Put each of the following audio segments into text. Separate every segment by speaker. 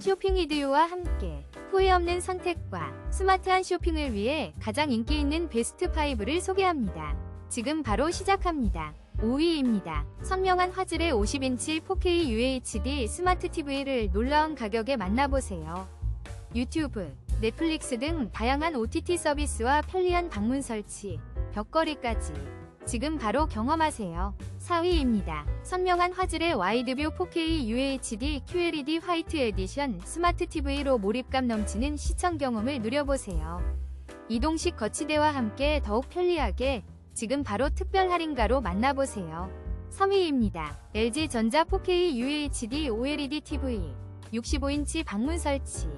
Speaker 1: 쇼핑 이디오와 함께 후회 없는 선택과 스마트한 쇼핑을 위해 가장 인기 있는 베스트 5를 소개합니다. 지금 바로 시작합니다. 5위입니다. 선명한 화질의 50인치 4K UHD 스마트 TV를 놀라운 가격에 만나보세요. 유튜브, 넷플릭스 등 다양한 OTT 서비스와 편리한 방문 설치, 벽걸이까지 지금 바로 경험하세요. 4위입니다. 선명한 화질의 와이드뷰 4K UHD QLED 화이트 에디션 스마트 TV로 몰입감 넘치는 시청 경험을 누려보세요. 이동식 거치대와 함께 더욱 편리하게 지금 바로 특별 할인가로 만나보세요. 3위입니다. LG전자 4K UHD OLED TV 65인치 방문 설치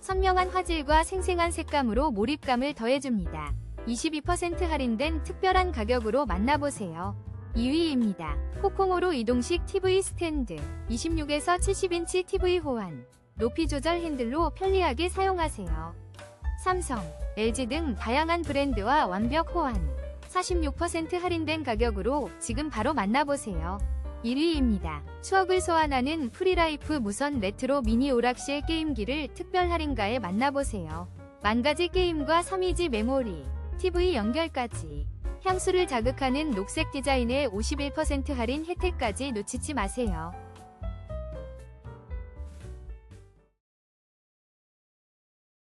Speaker 1: 선명한 화질과 생생한 색감으로 몰입감을 더해줍니다. 22% 할인된 특별한 가격으로 만나보세요. 2위입니다. 코콩오로 이동식 TV 스탠드 26에서 70인치 TV 호환 높이 조절 핸들로 편리하게 사용하세요. 삼성, LG 등 다양한 브랜드와 완벽 호환 46% 할인된 가격으로 지금 바로 만나보세요. 1위입니다. 추억을 소환하는 프리라이프 무선 레트로 미니 오락실 게임기를 특별 할인가에 만나보세요. 만 가지 게임과 3위지 메모리, TV 연결까지 향수를 자극하는 녹색 디자인의 51% 할인 혜택까지 놓치지 마세요.